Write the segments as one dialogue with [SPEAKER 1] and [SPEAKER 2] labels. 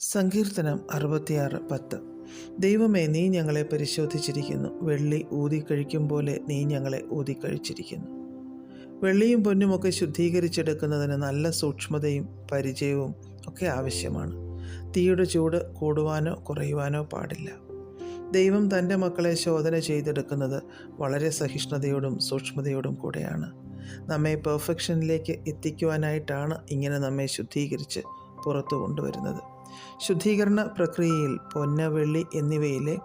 [SPEAKER 1] സങ്കീർത്തനം അറുപത്തിയാറ് പത്ത്. ദൈവമേ നീ ഞങ്ങളെ പരിശോധിച്ചിരിക്കുന്നു. വെള്ളി ഊതിക്കഴിക്കും പോലെ നീ ഞങ്ങളെ ഊതിക്കഴിച്ചിരിക്കുന്നു വെള്ളിയും പൊന്നുമൊക്കെ ശുദ്ധീകരിച്ചെടുക്കുന്നതിന് നല്ല സൂക്ഷ്മതയും പരിചയവും ഒക്കെ ആവശ്യമാണ്. തീയുടെ ചൂട് കൂടുവാനോ കുറയുവാനോ പാടില്ല. ദൈവം തന്റെ മക്കളെ ശോധന ചെയ്തെടുക്കുന്നത് വളരെ സഹിഷ്ണുതയോടും സൂക്ഷ്മതയോടും കൂടെയാണ്. നമ്മെ പെർഫെക്ഷനിലേക്ക് എത്തിക്കുവാനായിട്ടാണ് ഇങ്ങനെ നമ്മെ ശുദ്ധീകരിച്ച് പുറത്തു കൊണ്ടുവരുന്നത്. ശുദ്ധീകരണ പ്രക്രിയയിൽ പൊന്ന വെള്ളി എന്നിവയിലെ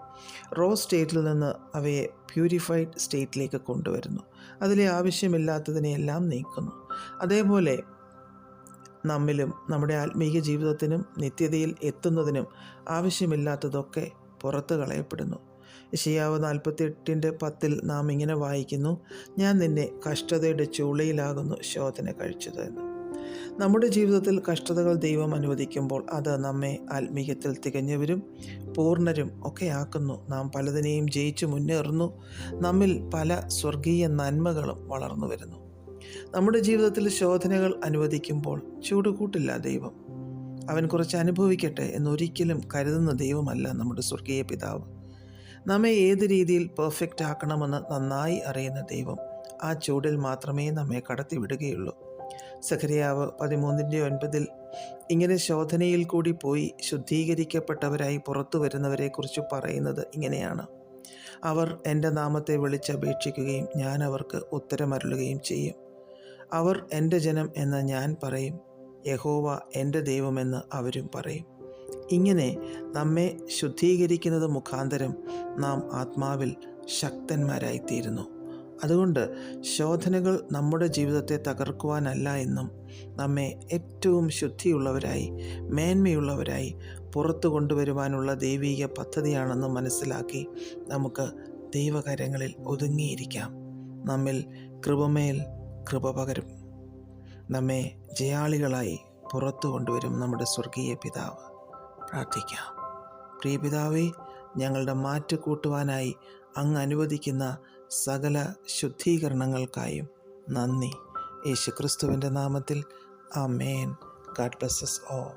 [SPEAKER 1] റോ സ്റ്റേറ്റിൽ നിന്ന് അവയെ പ്യൂരിഫൈഡ് സ്റ്റേറ്റിലേക്ക് കൊണ്ടുവരുന്നു. അതിലെ ആവശ്യമില്ലാത്തതിനെയെല്ലാം നീക്കുന്നു. അതേപോലെ നമ്മിലും നമ്മുടെ ആത്മീയ ജീവിതത്തിനും നിത്യതയിൽ എത്തുന്നതിനും ആവശ്യമില്ലാത്തതൊക്കെ പുറത്തു കളയപ്പെടുന്നു. ഇഷയാവ് നാൽപ്പത്തിയെട്ടിന്റെ പത്തിൽ നാം ഇങ്ങനെ വായിക്കുന്നു ഞാൻ നിന്നെ കഷ്ടതയുടെ ചൂളയിലാകുന്നു ശോധന കഴിച്ചത് എന്ന്. നമ്മുടെ ജീവിതത്തിൽ കഷ്ടതകൾ ദൈവം അനുവദിക്കുമ്പോൾ അത് നമ്മെ ആത്മീയത്തിൽ തികഞ്ഞവരും പൂർണരും ഒക്കെ ആക്കുന്നു നാം പലതിനെയും ജയിച്ചു മുന്നേറുന്നു. നമ്മിൽ പല സ്വർഗീയ നന്മകളും വളർന്നു വരുന്നു. നമ്മുടെ ജീവിതത്തിൽ ശോധനകൾ അനുവദിക്കുമ്പോൾ ചൂട് കൂട്ടില്ല ദൈവം. അവൻ കുറച്ച് അനുഭവിക്കട്ടെ എന്നൊരിക്കലും കരുതുന്ന ദൈവമല്ല നമ്മുടെ സ്വർഗീയ പിതാവ്. നമ്മെ ഏത് രീതിയിൽ പെർഫെക്റ്റ് ആക്കണമെന്ന് നന്നായി അറിയുന്ന ദൈവം ആ ചൂടിൽ മാത്രമേ നമ്മെ കടത്തി വിടുകയുള്ളൂ സഖരിയാവ് പതിമൂന്നിന്റെ ഒൻപതിൽ ഇങ്ങനെ ശോധനയിൽ കൂടി പോയി ശുദ്ധീകരിക്കപ്പെട്ടവരായി പുറത്തു വരുന്നവരെക്കുറിച്ച് പറയുന്നത് ഇങ്ങനെയാണ്. അവർ എന്റെ നാമത്തെ വിളിച്ചപേക്ഷിക്കുകയും ഞാൻ അവർക്ക് ഉത്തരമരുളുകയും ചെയ്യും. അവർ എന്റെ ജനം എന്ന് ഞാൻ പറയും. യഹോവ എന്റെ ദൈവമെന്ന് അവരും പറയും. ഇങ്ങനെ നമ്മെ ശുദ്ധീകരിക്കുന്നത് മുഖാന്തരം നാം ആത്മാവിൽ ശക്തന്മാരായിത്തീരുന്നു. അതുകൊണ്ട് ശോധനകൾ നമ്മുടെ ജീവിതത്തെ തകർക്കുവാനല്ല എന്നും നമ്മെ ഏറ്റവും ശുദ്ധിയുള്ളവരായി മേന്മയുള്ളവരായി പുറത്തു കൊണ്ടുവരുവാനുള്ള ദൈവീക പദ്ധതിയാണെന്ന് മനസ്സിലാക്കി നമുക്ക് ദൈവകരങ്ങളിൽ ഒതുങ്ങിയിരിക്കാം. നമ്മിൽ കൃപമേൽ കൃപ പകരും. നമ്മെ ജയാളികളായി പുറത്തു കൊണ്ടുവരും നമ്മുടെ സ്വർഗീയ പിതാവ്. പ്രാർത്ഥിക്കാം. പ്രിയ പിതാവേ ഞങ്ങളുടെ മാറ്റ് കൂട്ടുവാനായി അങ്ങ് അനുവദിക്കുന്ന സകല ശുദ്ധീകരണങ്ങൾക്കായും നന്ദി. യേശുക്രിസ്തുവിന്റെ നാമത്തിൽ. ആ മേൻ ഗാഡ് ബ്ലസ്സസ് ഓ